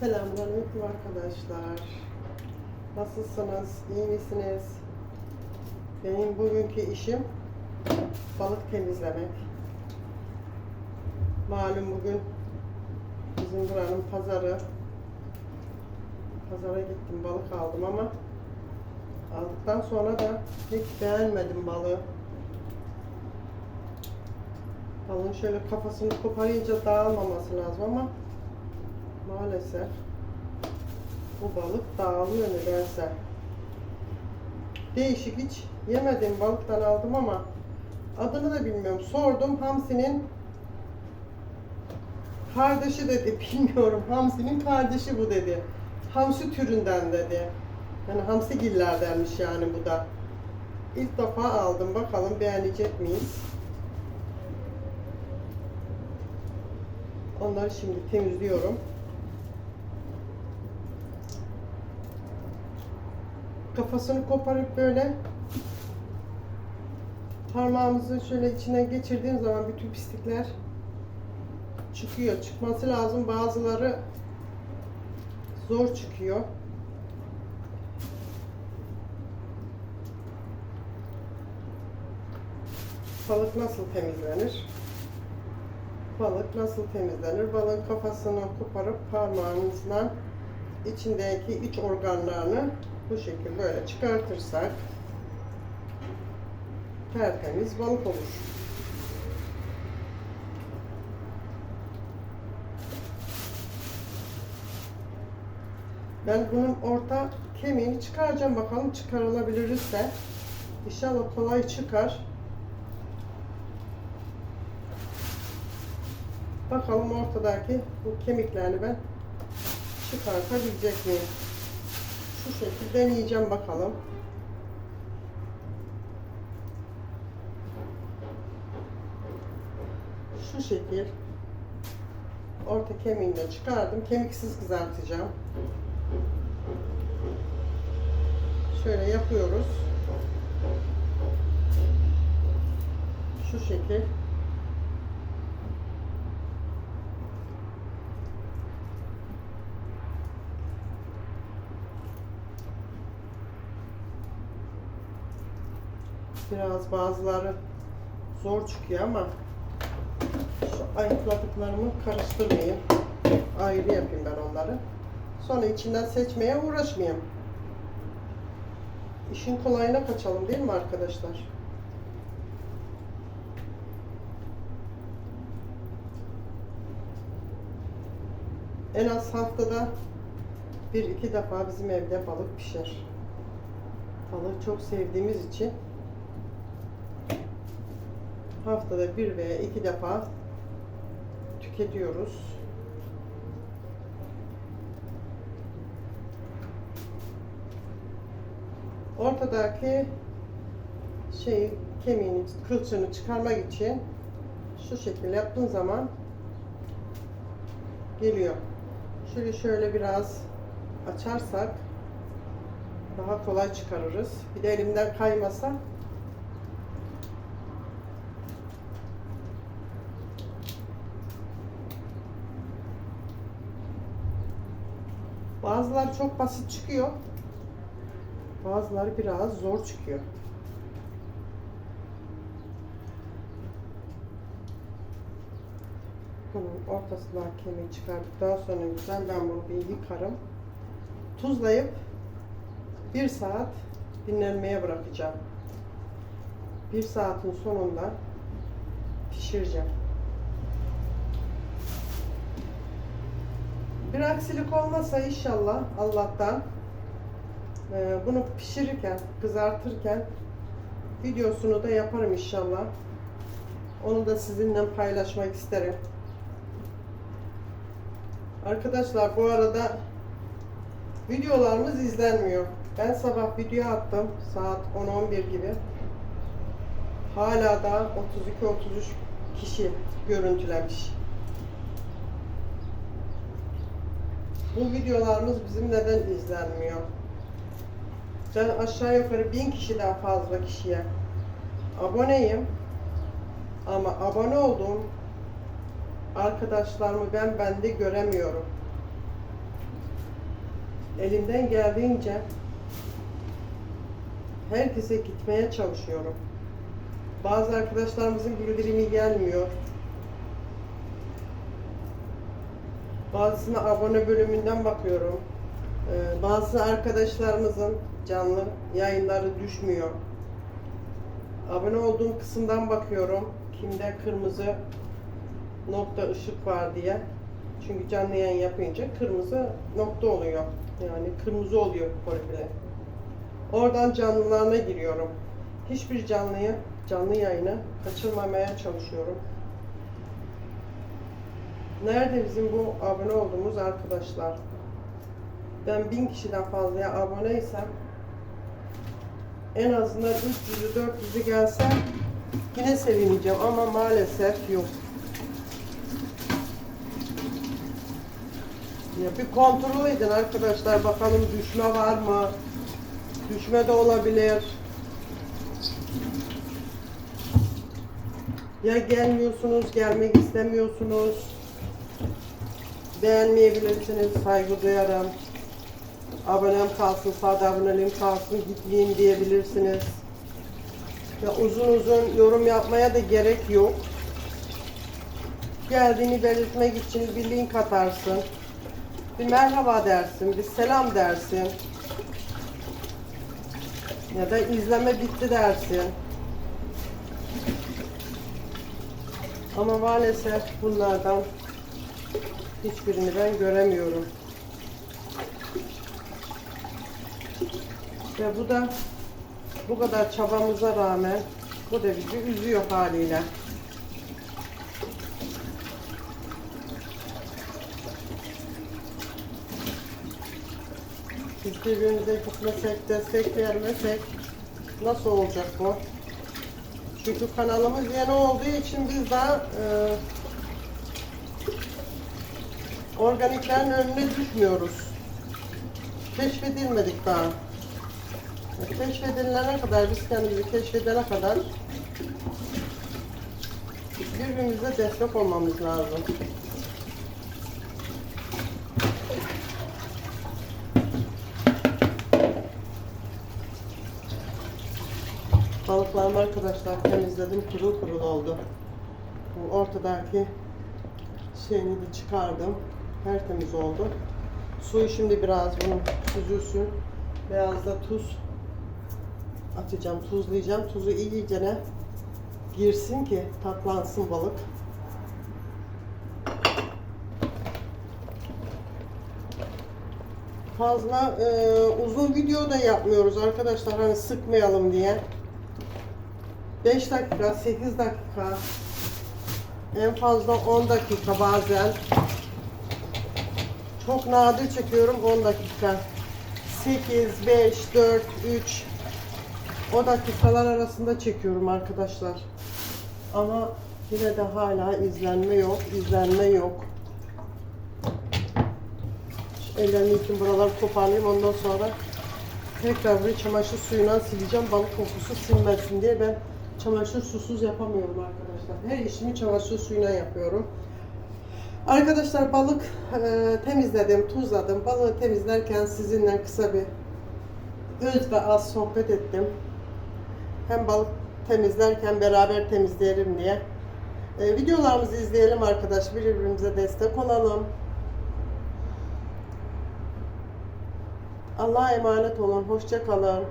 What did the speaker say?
Selamünaleyküm arkadaşlar. Nasılsınız? İyi misiniz? Benim bugünkü işim balık temizlemek. Malum bugün bizim buranın pazarı. Pazara gittim balık aldım ama aldıktan sonra da hiç beğenmedim balığı. Balığın şöyle kafasını koparınca dağılmaması lazım ama maalesef bu balık dağılıyor nedense. Değişik hiç yemediğim balıktan aldım ama adını da bilmiyorum. Sordum hamsinin kardeşi dedi. Bilmiyorum hamsinin kardeşi bu dedi. Hamsi türünden dedi. Yani hamsigillerdenmiş yani bu da. İlk defa aldım. Bakalım beğenecek miyiz? Onları şimdi temizliyorum. Kafasını koparıp böyle parmağımızı şöyle içine geçirdiğim zaman bütün pislikler çıkıyor. Çıkması lazım. Bazıları zor çıkıyor. Balık nasıl temizlenir? Balık nasıl temizlenir? Balığın kafasını koparıp parmağımızla içindeki iç organlarını bu şekilde böyle çıkartırsak tertemiz balık olur. Ben bunun orta kemiğini çıkaracağım bakalım çıkarılabilirse. İnşallah kolay çıkar. Bakalım ortadaki bu kemiklerini ben çıkartabilecek miyim? Şu şekilde deneyeceğim bakalım. Şu şekil orta kemiğini çıkardım. Kemiksiz kızartacağım. Şöyle yapıyoruz. Şu şekil. Biraz bazıları zor çıkıyor ama şu ayıkladıklarımı karıştırmayayım. Ayrı yapayım ben onları. Sonra içinden seçmeye uğraşmayayım. İşin kolayına kaçalım değil mi arkadaşlar? En az haftada bir iki defa bizim evde balık pişer. Balığı çok sevdiğimiz için haftada bir veya iki defa tüketiyoruz. Ortadaki şey kemiğini, kılçığını çıkarmak için şu şekilde yaptığın zaman geliyor. Şöyle şöyle biraz açarsak daha kolay çıkarırız. Bir de elimden kaymasa Bazıları çok basit çıkıyor. Bazıları biraz zor çıkıyor. Bunun ortasından kemiği çıkardıktan sonra güzel ben bunu bir yıkarım. Tuzlayıp bir saat dinlenmeye bırakacağım. Bir saatin sonunda pişireceğim. Bir aksilik olmasa inşallah Allah'tan e, bunu pişirirken, kızartırken videosunu da yaparım inşallah. Onu da sizinle paylaşmak isterim. Arkadaşlar bu arada videolarımız izlenmiyor. Ben sabah video attım saat 10-11 gibi. Hala da 32-33 kişi görüntülemiş. Bu videolarımız bizim neden izlenmiyor? Ben aşağı yukarı bin kişiden fazla kişiye aboneyim. Ama abone olduğum arkadaşlarımı ben bende göremiyorum. elimden geldiğince herkese gitmeye çalışıyorum. Bazı arkadaşlarımızın bildirimi gelmiyor. Bazısına abone bölümünden bakıyorum. Ee, bazı arkadaşlarımızın canlı yayınları düşmüyor. Abone olduğum kısımdan bakıyorum. Kimde kırmızı nokta ışık var diye. Çünkü canlı yayın yapınca kırmızı nokta oluyor. Yani kırmızı oluyor profili. Oradan canlılarına giriyorum. Hiçbir canlıyı, canlı yayını kaçırmamaya çalışıyorum. Nerede bizim bu abone olduğumuz arkadaşlar? Ben bin kişiden fazlaya aboneysem en azından 300'ü 400'ü gelse yine sevineceğim ama maalesef yok. Ya bir kontrol edin arkadaşlar bakalım düşme var mı? Düşme de olabilir. Ya gelmiyorsunuz, gelmek istemiyorsunuz. Beğenmeyebilirsiniz, saygı duyarım. Abonem kalsın, sade aboneliğim kalsın, gitmeyeyim diyebilirsiniz. Ya uzun uzun yorum yapmaya da gerek yok. Geldiğini belirtmek için bir link atarsın. Bir merhaba dersin, bir selam dersin. Ya da izleme bitti dersin. Ama maalesef bunlardan hiçbirini ben göremiyorum. Ve bu da bu kadar çabamıza rağmen bu da bizi üzüyor haliyle. Biz birbirimize gitmesek, destek vermesek nasıl olacak bu? Çünkü kanalımız yeni olduğu için biz daha e, organiklerin önüne düşmüyoruz. Keşfedilmedik daha. Keşfedilene kadar, biz kendimizi keşfedene kadar birbirimize destek olmamız lazım. Balıklarımı arkadaşlar temizledim, kurul kurul oldu. Bu ortadaki şeyini de çıkardım. Tertemiz oldu. Suyu şimdi biraz bunun süzülsün. Biraz da tuz atacağım, tuzlayacağım. Tuzu iyicene girsin ki tatlansın balık. Fazla e, uzun video da yapmıyoruz arkadaşlar hani sıkmayalım diye. 5 dakika, 8 dakika, en fazla 10 dakika bazen. Çok nadir çekiyorum 10 dakika. 8, 5, 4, 3 o dakikalar arasında çekiyorum arkadaşlar. Ama yine de hala izlenme yok, izlenme yok. Şu Ellerimi için buraları toparlayayım ondan sonra tekrar bir çamaşır suyuna sileceğim balık kokusu silmesin diye ben çamaşır susuz yapamıyorum arkadaşlar. Her işimi çamaşır suyuna yapıyorum. Arkadaşlar balık e, temizledim, tuzladım. Balığı temizlerken sizinle kısa bir öz ve az sohbet ettim. Hem balık temizlerken beraber temizleyelim diye. E, videolarımızı izleyelim arkadaş. Birbirimize destek olalım. Allah'a emanet olun. Hoşça kalın.